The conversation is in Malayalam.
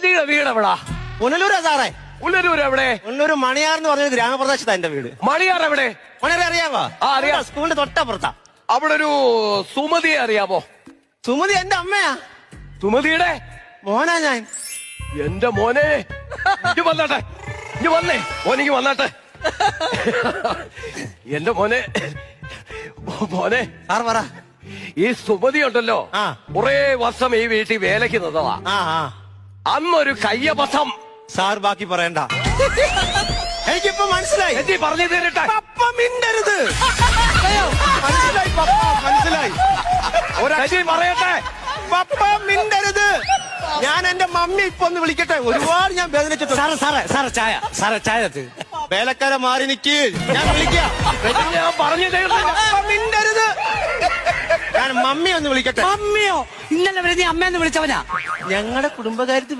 രജനിയുടെ വീട് എവിടാ? പുനലൂരാ സാറേ. ഉള്ളൂർ എവിടെ? ഉള്ളൂർ മണിയാർ എന്ന് പറഞ്ഞ ഗ്രാമപ്രദേശത്താ എന്റെ വീട്. മണിയാർ എവിടെ? മണിയാർ അറിയാവോ? ആ, അറിയാം. സ്കൂളിന്റെ തൊട്ടപ്പുറത്താ. അവിടെ ഒരു സുമതിയെ അറിയാമോ? സുമതി എന്റെ അമ്മയാ. സുമതിയുടെ? മോനാ ഞാൻ. എന്റെ മോനെ. വന്നാട്ടെ. ഇനി വന്നേ. മോനിക്ക് വന്നാട്ടെ. എന്റെ മോനെ. മോനെ. സാർ പറ. ഈ സുമതി ഉണ്ടല്ലോ. കുറെ വർഷം ഈ വീട്ടിൽ വേലയ്ക്ക് നിന്നതാ. അന്നൊരു കയ്യബസം സാർ ബാക്കി പറയണ്ട. എനിക്കിപ്പോ മനസ്സിലായി. എത്തി പറഞ്ഞു തരട്ടെ പപ്പ മിണ്ടരുത്. അയ്യോ, മനസ്സിലായി പപ്പ മനസ്സിലായി. ഒരാഴ്ച പറയട്ടെ? പപ്പ മിണ്ടരുത്. ഞാൻ എന്റെ മമ്മി ഇപ്പൊ ഒന്ന് വിളിക്കട്ടെ. ഒരുപാട് ഞാൻ വേദനിച്ചിട്ടുണ്ട്. സാറേ സാറേ സാറേ ചായ. സാറേ ചായ. വേലക്കാരെ മാറി നിക്ക്. ഞാൻ വിളിക്കാം. ഞാൻ പറഞ്ഞു മിണ്ടരുത് ഞാൻ മമ്മി ഒന്ന് വിളിക്കട്ടെ. മമ്മിയോ? ഇന്നലെ വരെ നീ അമ്മയെന്ന് വിളിച്ചവനാ. ഞങ്ങളുടെ കുടുംബകാര്യത്തിൽ